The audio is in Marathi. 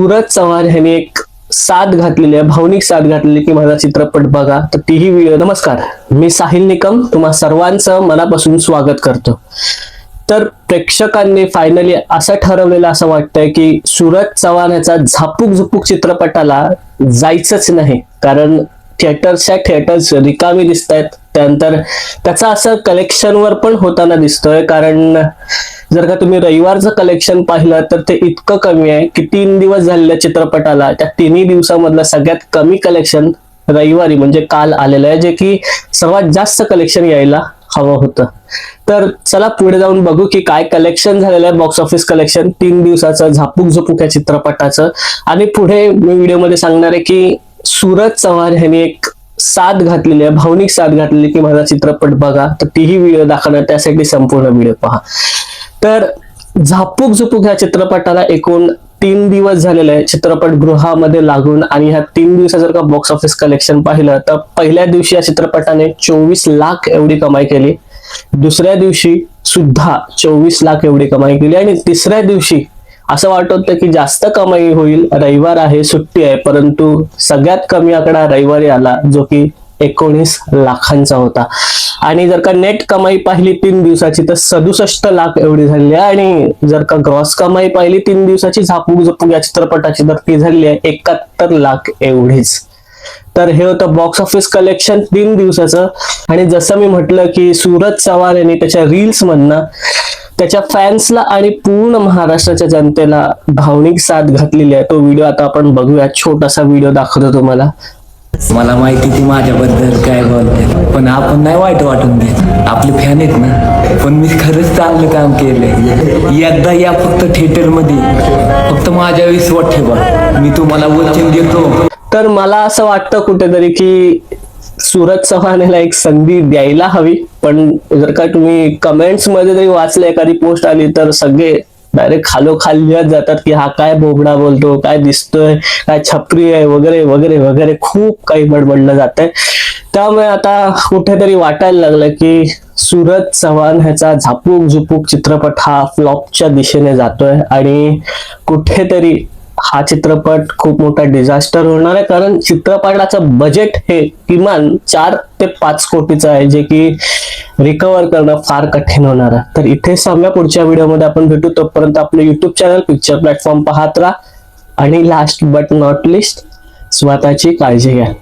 सूरज चव्हाण यांनी एक साथ घातलेली आहे भावनिक साथ घातलेली की माझा चित्रपट बघा. तर तीही व्हिडिओ नमस्कार. मी साहिल निकम तुम्हा सर्वांचं मनापासून स्वागत करतो. तर प्रेक्षकांनी फायनली असं ठरवलेलं असं वाटतंय की सूरज चव्हाण याचा झापूक झुपूक चित्रपटाला जायचंच नाही. कारण थिएटर्सच्या थिएटर्स रिकामी दिसत आहेत त्यानंतर त्याचा असं कलेक्शनवर पण होताना दिसतोय. कारण जर का तुम्ही रविवारचं कलेक्शन पाहिलं तर ते इतकं कमी आहे की तीन दिवस झालेल्या चित्रपटाला त्या तिन्ही दिवसामधलं सगळ्यात कमी कलेक्शन रविवारी म्हणजे काल आलेलं आहे जे की सर्वात जास्त कलेक्शन यायला हवं होतं. तर चला पुढे जाऊन बघू की काय कलेक्शन झालेलं आहे बॉक्स ऑफिस कलेक्शन तीन दिवसाचं झापूक झुपूक या चित्रपटाचं. आणि पुढे मी व्हिडिओमध्ये सांगणार आहे की सूरज चव्हाण यांनी एक साथ घातलेली आहे भावनिक साथ घातलेली की माझा चित्रपट बघा तर तीही व्हिडिओ दाखवणार त्यासाठी संपूर्ण व्हिडिओ पहा. तर झापूक झुपूक ह्या चित्रपटाला एकूण तीन दिवस झालेले आहे चित्रपटगृहामध्ये लागून. आणि ह्या तीन दिवसात जर का बॉक्स ऑफिस कलेक्शन पाहिलं तर पहिल्या दिवशी या चित्रपटाने चोवीस लाख एवढी कमाई केली. दुसऱ्या दिवशी सुद्धा चोवीस लाख एवढी कमाई केली. आणि तिसऱ्या दिवशी असं वाटत होतं की जास्त कमाई होईल. रविवार आहे सुट्टी आहे परंतु सगळ्यात कमी आकडा रविवारी आला जो की एकोणीस लाखांचा होता. आणि जर का नेट कमाई पाहिली तीन दिवसाची तर सदुसष्ट लाख एवढी झाली आहे. आणि जर का ग्रॉस कमाई पाहिली तीन दिवसाची झापूक झपूक या चित्रपटाची तर ती झालेली आहे एकाहत्तर लाख एवढीच. तर हे होतं बॉक्स ऑफिस कलेक्शन तीन दिवसाचं. आणि जसं मी म्हटलं की सूरज चव्हाण यांनी त्याच्या रील्स मधनं त्याच्या फॅन्सला आणि पूर्ण महाराष्ट्राच्या जनतेला भावनिक साथ घातलेली आहे. तो व्हिडिओ आता आपण बघूया. छोटासा व्हिडिओ दाखवतो तुम्हाला. मला माहिती ती माझ्याबद्दल काय बोलते. पण आपण नाही वाईट वाटून घेत आपले फॅन आहेत ना. पण मी खरंच चांगलं काम केलंय. एकदा या फक्त थिएटरमध्ये फक्त माझ्या विश्वास ठेवा मी तुम्हाला वचन देतो. तर मला असं वाटतं कुठेतरी की सूरज चव्हाण याला एक संधी द्यायला हवी. पण जर का तुम्ही कमेंट्समध्ये जरी वाचलं एखादी पोस्ट आली तर सगळे डायरेक्ट खालोखाल लिहत जातात की हा काय बोबडा बोलतो काय दिसतोय काय छपरी आहे वगैरे वगैरे वगैरे. खूप काही बडबडलं जात आहे त्यामुळे आता कुठेतरी वाटायला लागलं की सुरत चव्हाण ह्याचा झापूक झुपूक चित्रपट हा फ्लॉपच्या दिशेने जातोय आणि कुठेतरी हा चित्रपट खूप मोठा डिझास्टर होणार आहे. कारण चित्रपटाचं बजेट हे किमान चार ते पाच कोटीचं आहे जे की रिकवर करणं फार कठीण होणार आहे. तर इथे सांगा पुढच्या व्हिडिओमध्ये आपण भेटू. तोपर्यंत आपलं युट्यूब चॅनल पिक्चर प्लॅटफॉर्म पाहत राहा. आणि लास्ट बट नॉट लिस्ट स्वतःची काळजी घ्या.